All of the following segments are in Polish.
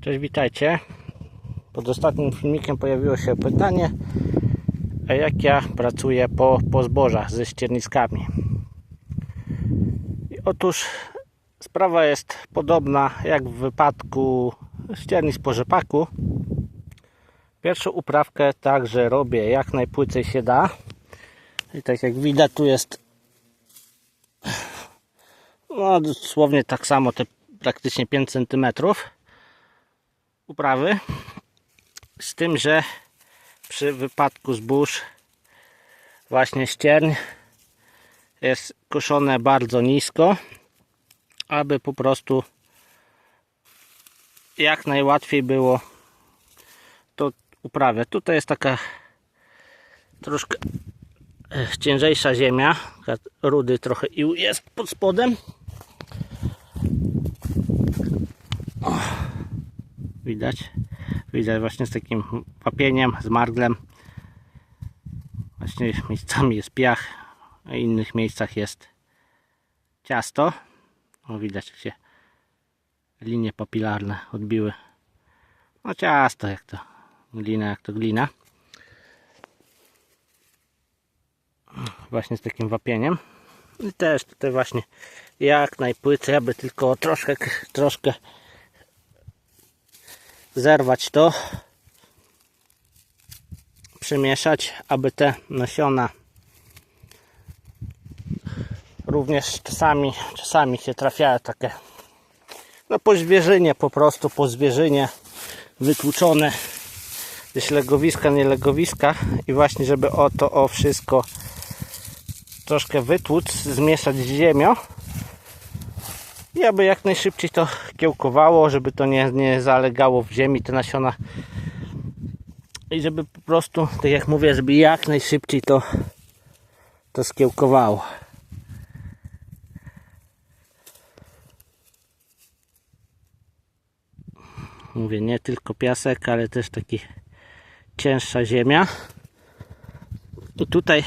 Cześć, witajcie. Pod ostatnim filmikiem pojawiło się pytanie, a jak ja pracuję po, po zbożach ze ścierniskami. I otóż sprawa jest podobna jak w wypadku ściernisk po rzepaku. Pierwszą uprawkę także robię jak najpłycej się da. I tak jak widać tu jest no dosłownie tak samo te praktycznie 5 cm uprawy z tym, że przy wypadku zbóż właśnie ścierń jest koszone bardzo nisko aby po prostu jak najłatwiej było to uprawiać. Tutaj jest taka troszkę e, ciężejsza ziemia, rudy trochę i jest pod spodem. O, widać, widać właśnie z takim wapieniem, z marglem. Właśnie miejscami jest piach, w innych miejscach jest ciasto. O, widać jak się linie papilarne odbiły. No ciasto jak to, glina jak to glina. Właśnie z takim wapieniem. I też tutaj właśnie jak najpłycej, aby tylko troszkę, troszkę zerwać to, przemieszać, aby te nasiona również czasami, czasami się trafiają takie no po zwierzynie po prostu, po zwierzynie wytłuczone gdzieś legowiska, nie legowiska i właśnie żeby o to o wszystko troszkę wytłuc, zmieszać z ziemią i aby jak najszybciej to kiełkowało, żeby to nie, nie zalegało w ziemi te nasiona i żeby po prostu, tak jak mówię, żeby jak najszybciej to to skiełkowało. Mówię, nie tylko piasek, ale też taki cięższa ziemia. I tutaj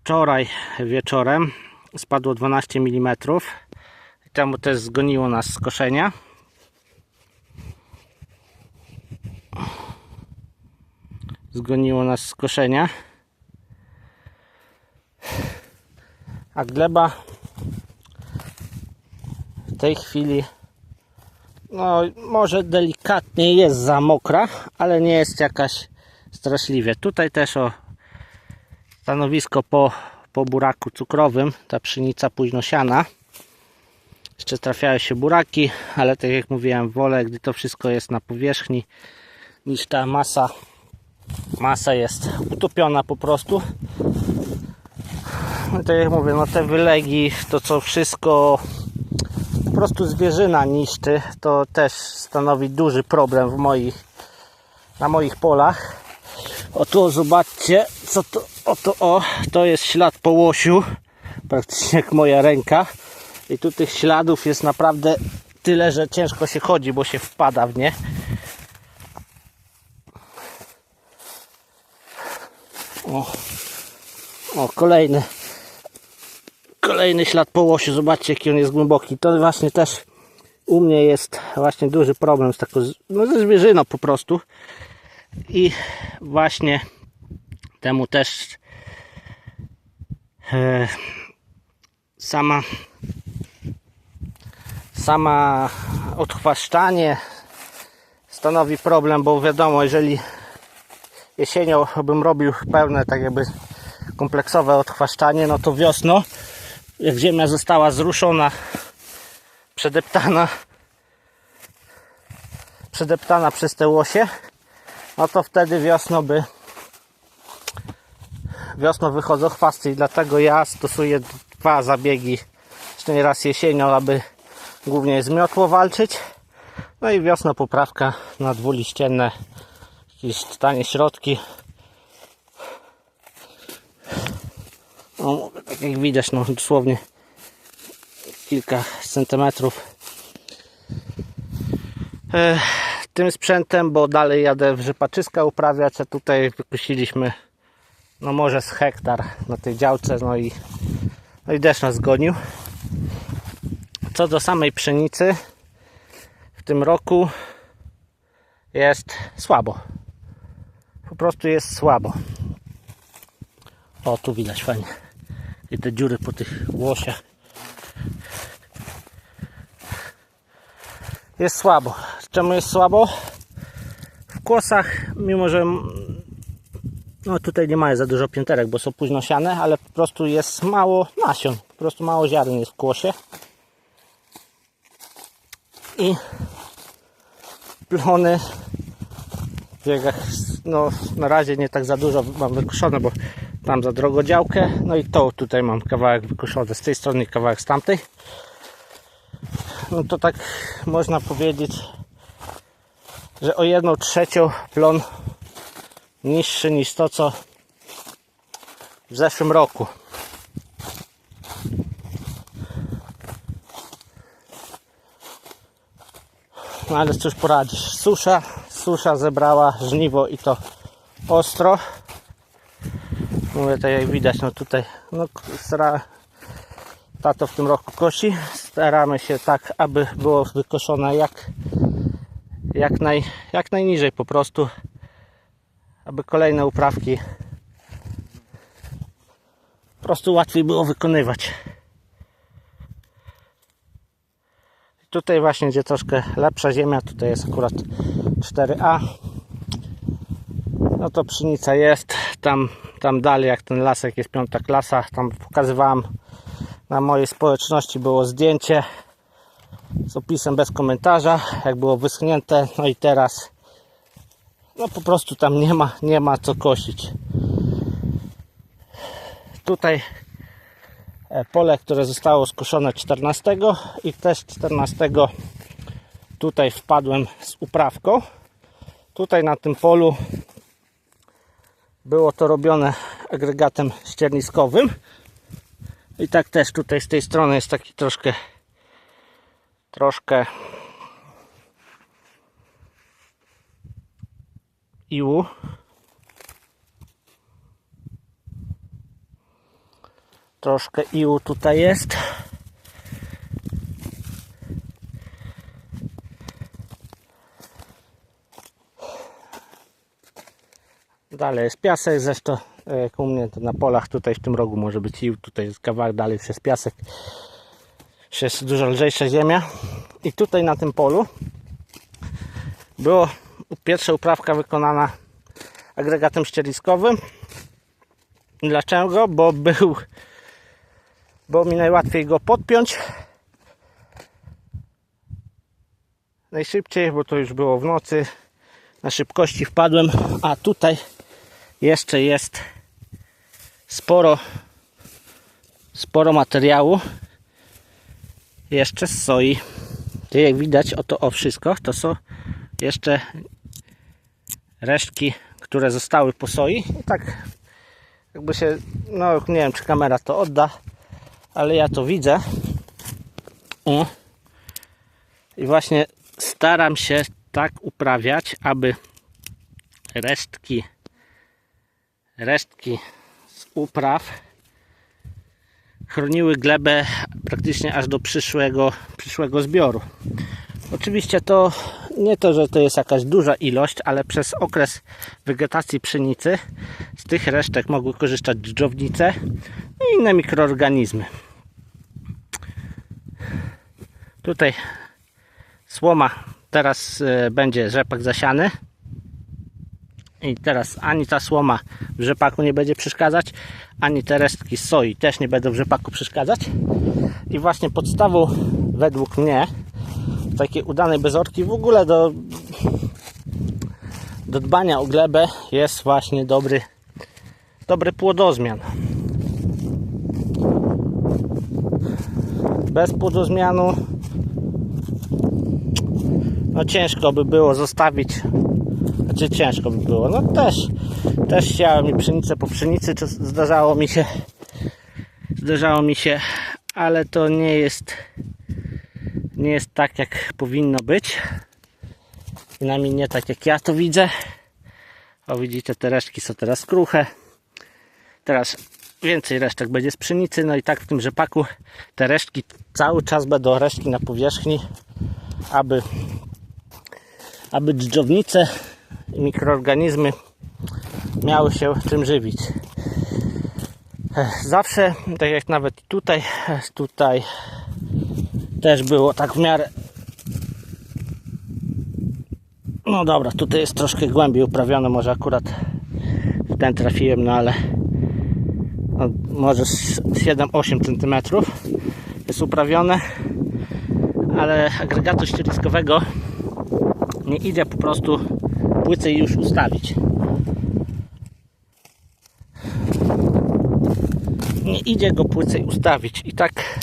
wczoraj wieczorem spadło 12 mm. Temu też zgoniło nas z koszenia. Zgoniło nas z koszenia. A gleba w tej chwili no może delikatnie jest za mokra, ale nie jest jakaś straszliwie. Tutaj też o stanowisko po, po buraku cukrowym, ta pszenica późnosiana. Jeszcze trafiają się buraki, ale tak jak mówiłem, wolę, gdy to wszystko jest na powierzchni, niż ta masa, masa jest utopiona po prostu. No tak jak mówię, no te wylegi, to co wszystko po prostu zwierzyna niszczy, to też stanowi duży problem w moich, na moich polach. O tu zobaczcie, co to, oto o, to jest ślad po łosiu, praktycznie jak moja ręka. I tu tych śladów jest naprawdę tyle, że ciężko się chodzi, bo się wpada w nie. O, o kolejny kolejny ślad po łosiu. Zobaczcie, jaki on jest głęboki. To właśnie też u mnie jest właśnie duży problem z taką, no ze zwierzyną po prostu. I właśnie temu też e, sama sama odchwaszczanie stanowi problem, bo wiadomo, jeżeli jesienią bym robił pełne tak jakby kompleksowe odchwaszczanie, no to wiosną jak ziemia została zruszona, przedeptana, przedeptana przez te łosie, no to wtedy wiosną by wiosną wychodzą chwasty i dlatego ja stosuję dwa zabiegi, jeszcze raz jesienią, aby głównie z miotło walczyć, no i wiosną poprawka na dwuliścienne, jakieś tanie środki, No, tak jak widać, no dosłownie kilka centymetrów. E, tym sprzętem, bo dalej jadę w rzepaczyska uprawiać, a tutaj wykosiliśmy no może z hektar na tej działce, no i, no i deszcz nas zgonił. Co do samej pszenicy, w tym roku jest słabo. Po prostu jest słabo. O, tu widać fajnie. I te dziury po tych łosiach. Jest słabo. Czemu jest słabo? W kłosach, mimo że no tutaj nie ma za dużo pięterek, bo są późno siane, ale po prostu jest mało nasion. Po prostu mało ziaren jest w kłosie. I plony w biegach, no na razie nie tak za dużo mam wykoszone, bo tam za drogo działkę. No i to tutaj mam kawałek wykoszony z tej strony, kawałek z tamtej. No to tak można powiedzieć, że o jedną trzecią plon niższy niż to, co w zeszłym roku. No ale cóż poradzisz, susza, susza zebrała żniwo i to ostro. Mówię tak jak widać, no tutaj no, stara, tato w tym roku kosi. Staramy się tak, aby było wykoszone jak, jak, naj, jak najniżej po prostu, aby kolejne uprawki po prostu łatwiej było wykonywać. Tutaj właśnie, gdzie troszkę lepsza ziemia, tutaj jest akurat 4A. No to pszenica jest. Tam, tam dalej, jak ten lasek jest piąta klasa, tam pokazywałem na mojej społeczności było zdjęcie z opisem bez komentarza, jak było wyschnięte. No i teraz no po prostu tam nie ma, nie ma co kosić. Tutaj e, pole, które zostało skoszone 14 i też 14 tutaj wpadłem z uprawką. Tutaj na tym polu było to robione agregatem ścierniskowym. I tak też tutaj z tej strony jest taki troszkę troszkę iłu. Troszkę iłu tutaj jest. Dalej jest piasek, zresztą e, jak u mnie to na polach tutaj w tym rogu może być ił, tutaj jest kawałek dalej przez piasek. Już jest dużo lżejsza ziemia. I tutaj na tym polu było pierwsza uprawka wykonana agregatem ścieliskowym. Dlaczego? Bo był bo mi najłatwiej go podpiąć najszybciej, bo to już było w nocy na szybkości wpadłem, a tutaj jeszcze jest sporo sporo materiału jeszcze soi. To jak widać oto o wszystko to są jeszcze resztki które zostały po soi. I tak jakby się no nie wiem czy kamera to odda ale ja to widzę. O. i właśnie staram się tak uprawiać aby resztki resztki z upraw chroniły glebę praktycznie aż do przyszłego, przyszłego zbioru. Oczywiście to nie to, że to jest jakaś duża ilość, ale przez okres wegetacji pszenicy z tych resztek mogły korzystać dżdżownice i inne mikroorganizmy. Tutaj słoma teraz e, będzie rzepak zasiany i teraz ani ta słoma w rzepaku nie będzie przeszkadzać, ani te resztki soi też nie będą w rzepaku przeszkadzać. I właśnie podstawą według mnie takiej udanej bezorki w ogóle do, do dbania o glebę jest właśnie dobry, dobry płodozmian. Bez płodozmianu no ciężko by było zostawić znaczy ciężko by było. No też, też siałem mi pszenicę po pszenicy, zdarzało mi się, zdarzało mi się, ale to nie jest, nie jest tak jak powinno być. Przynajmniej nie tak jak ja to widzę. O widzicie, te resztki są teraz kruche. Teraz więcej resztek będzie z pszenicy, no i tak w tym rzepaku te resztki cały czas będą resztki na powierzchni, aby aby dżdżownice i mikroorganizmy miały się czym żywić. Zawsze, tak jak nawet tutaj, tutaj też było tak w miarę. No dobra, tutaj jest troszkę głębiej uprawione, może akurat w ten trafiłem, no ale no, może z 7-8 cm jest uprawione, ale agregatu ścieliskowego nie idzie po prostu płycej już ustawić. Nie idzie go płycej ustawić i tak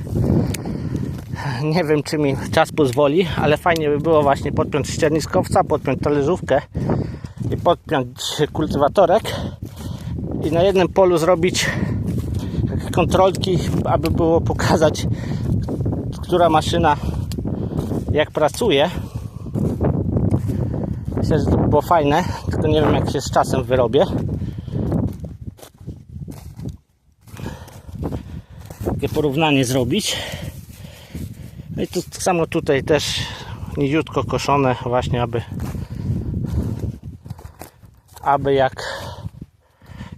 nie wiem czy mi czas pozwoli, ale fajnie by było właśnie podpiąć ścierniskowca, podpiąć talerzówkę i podpiąć kultywatorek i na jednym polu zrobić kontrolki, aby było pokazać, która maszyna jak pracuje. Myślę, że to by było fajne, tylko nie wiem jak się z czasem wyrobię. Takie porównanie zrobić. No i to tak samo tutaj też niziutko koszone właśnie, aby aby jak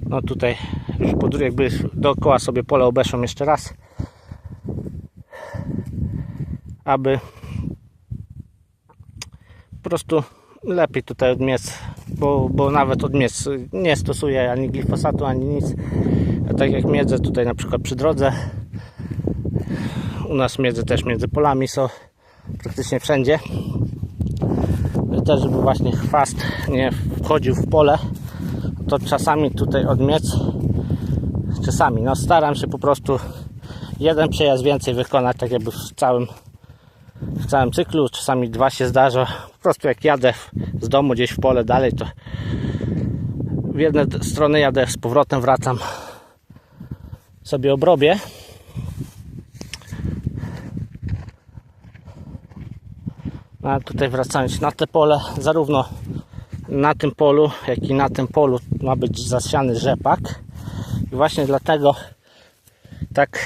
no tutaj już po dru- jakby dookoła sobie pole obeszą jeszcze raz aby po prostu lepiej tutaj odmiec bo, bo nawet odmiec nie stosuje ani glifosatu ani nic A tak jak miedzę tutaj na przykład przy drodze u nas między też między polami są praktycznie wszędzie. Też, żeby właśnie chwast nie wchodził w pole, to czasami tutaj odmiec, czasami, no staram się po prostu jeden przejazd więcej wykonać, tak jakby w całym, w całym cyklu, czasami dwa się zdarza. Po prostu jak jadę z domu gdzieś w pole dalej, to w jedne strony jadę, z powrotem wracam, sobie obrobię. No, A tutaj wracając na te pole, zarówno na tym polu, jak i na tym polu ma być zasiany rzepak. I właśnie dlatego tak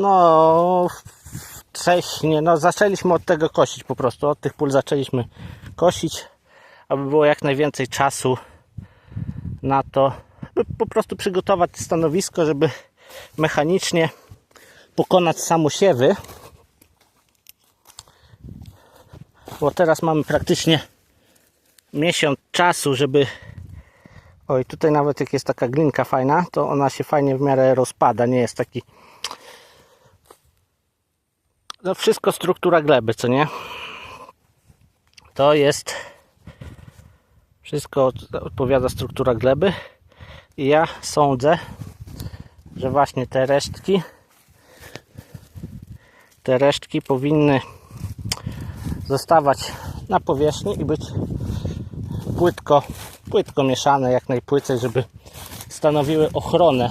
no wcześniej, no zaczęliśmy od tego kosić po prostu, od tych pól zaczęliśmy kosić, aby było jak najwięcej czasu na to, by po prostu przygotować stanowisko, żeby mechanicznie pokonać samosiewy bo teraz mamy praktycznie miesiąc czasu, żeby oj, tutaj nawet jak jest taka glinka fajna, to ona się fajnie w miarę rozpada, nie jest taki no wszystko struktura gleby, co nie? To jest wszystko od- odpowiada struktura gleby i ja sądzę, że właśnie te resztki te resztki powinny zostawać na powierzchni i być płytko, płytko mieszane jak najpłycej, żeby stanowiły ochronę.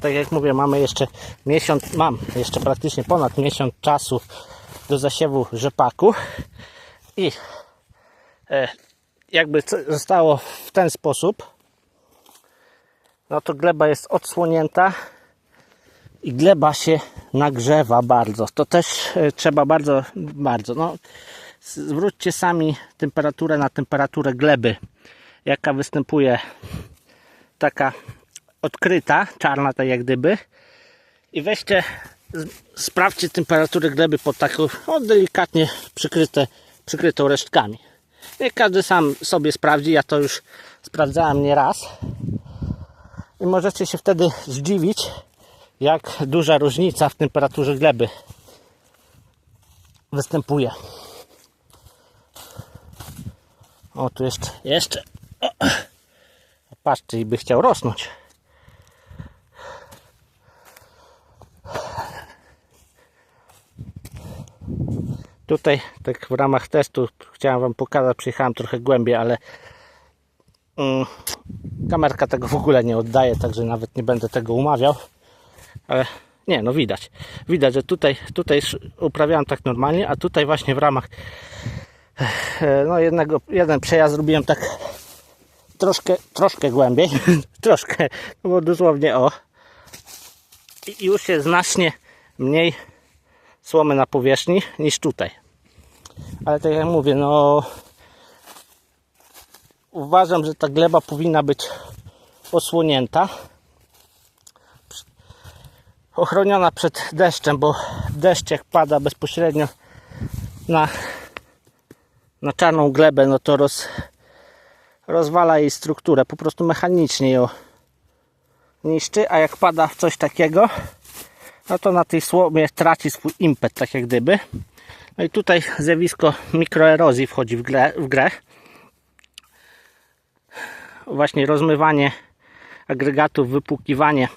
Tak jak mówię, mamy jeszcze miesiąc, mam jeszcze praktycznie ponad miesiąc czasu do zasiewu rzepaku i e, jakby zostało w ten sposób, no to gleba jest odsłonięta i gleba się nagrzewa bardzo. To też e, trzeba bardzo, bardzo, no zwróćcie sami temperaturę na temperaturę gleby, jaka występuje taka odkryta, czarna tak jak gdyby i weźcie, sprawdźcie temperaturę gleby pod taką o, delikatnie przykryte, przykrytą resztkami. Niech każdy sam sobie sprawdzi, ja to już sprawdzałem nie raz i możecie się wtedy zdziwić, jak duża różnica w temperaturze gleby występuje. O, tu jeszcze, jeszcze. O. Patrzcie, i by chciał rosnąć. Tutaj, tak w ramach testu, chciałem Wam pokazać, przyjechałem trochę głębiej, ale mm, kamerka tego w ogóle nie oddaje, także nawet nie będę tego umawiał. Ale nie, no widać. Widać, że tutaj, tutaj uprawiałem tak normalnie, a tutaj właśnie w ramach e, no jednego, jeden przejazd zrobiłem tak troszkę, troszkę głębiej, troszkę, no bo dosłownie o i już jest znacznie mniej słomy na powierzchni niż tutaj. Ale tak jak mówię, no uważam, że ta gleba powinna być osłonięta. Ochroniona przed deszczem, bo deszcz jak pada bezpośrednio na, na czarną glebę, no to roz, rozwala jej strukturę, po prostu mechanicznie ją niszczy, a jak pada coś takiego, no to na tej słomie traci swój impet, tak jak gdyby. No i tutaj zjawisko mikroerozji wchodzi w grę. W grę. Właśnie rozmywanie agregatów, wypłukiwanie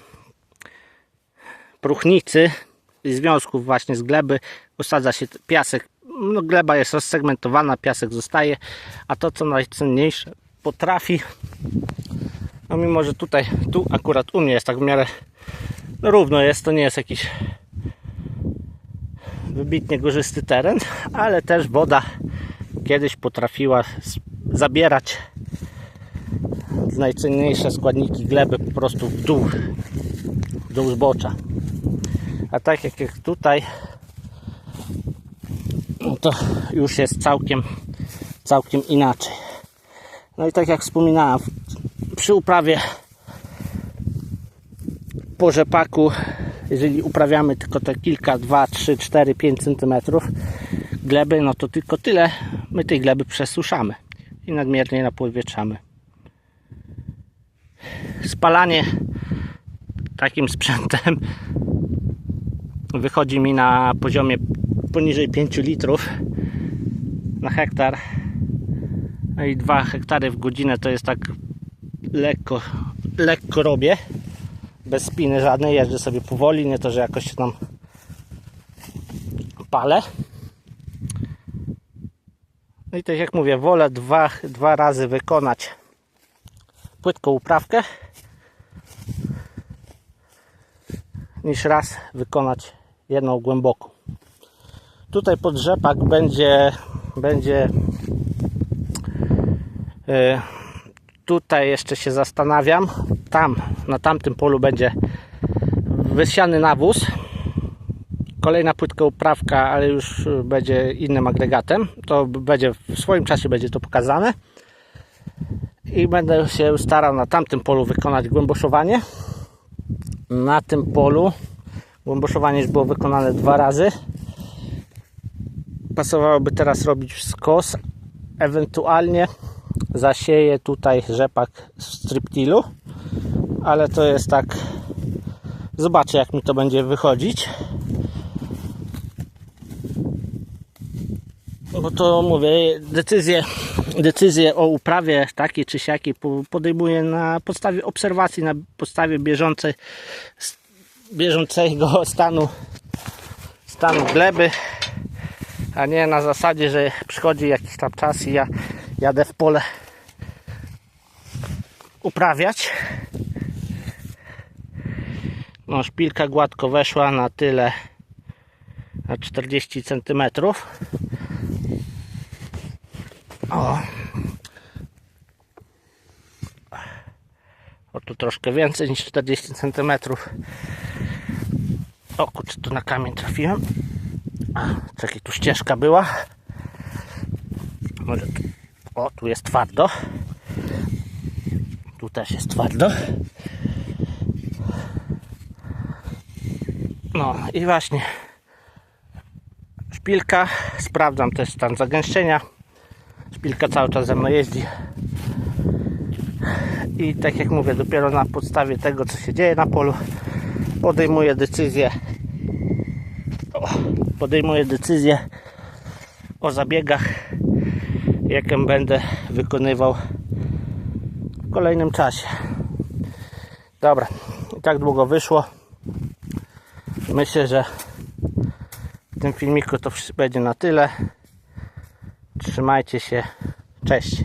próchnicy i związków właśnie z gleby. Osadza się piasek. No, gleba jest rozsegmentowana, piasek zostaje, a to co najcenniejsze potrafi no mimo, że tutaj, tu akurat u mnie jest tak w miarę no równo jest, to nie jest jakiś wybitnie górzysty teren, ale też woda kiedyś potrafiła zabierać najcenniejsze składniki gleby po prostu w dół, w dół zbocza. A tak jak jak tutaj, no to już jest całkiem, całkiem inaczej. No i tak jak wspominałem, przy uprawie po rzepaku, jeżeli uprawiamy tylko te kilka, 2, 3, 4, 5 cm gleby, no to tylko tyle my tej gleby przesuszamy i nadmiernie napowietrzamy. Spalanie takim sprzętem wychodzi mi na poziomie poniżej 5 litrów na hektar. No i 2 hektary w godzinę to jest tak lekko, lekko robię. Bez spiny żadnej, jeżdżę sobie powoli, nie to, że jakoś się tam palę. No i tak jak mówię, wolę dwa, dwa razy wykonać płytką uprawkę niż raz wykonać jedną głęboką. Tutaj pod rzepak będzie będzie yy, tutaj jeszcze się zastanawiam. Tam, na tamtym polu będzie wysiany nawóz. Kolejna płytka uprawka, ale już będzie innym agregatem. To będzie w swoim czasie będzie to pokazane. I będę się starał na tamtym polu wykonać głęboszowanie. Na tym polu głęboszowanie już było wykonane dwa razy. Pasowałoby teraz robić skos, ewentualnie zasieję tutaj rzepak z striptilu, ale to jest tak zobaczę jak mi to będzie wychodzić. Bo to mówię decyzję, decyzję o uprawie takiej czy siakiej po- podejmuję na podstawie obserwacji, na podstawie bieżącej bieżącego stanu stanu gleby a nie na zasadzie, że przychodzi jakiś tam czas i ja jadę w pole uprawiać. No, szpilka gładko weszła na tyle na 40 cm. O. o tu troszkę więcej niż 40 cm. O kurczę, tu na kamień trafiłem. Czekaj, tu ścieżka była. Może tu, o, tu jest twardo. Też jest twardo. No i właśnie szpilka. Sprawdzam też stan zagęszczenia. Szpilka cały czas ze mną jeździ. I tak jak mówię, dopiero na podstawie tego, co się dzieje na polu, podejmuję decyzję podejmuję decyzję o zabiegach, jakie będę wykonywał kolejnym czasie. Dobra, i tak długo wyszło. Myślę, że w tym filmiku to będzie na tyle. Trzymajcie się. Cześć.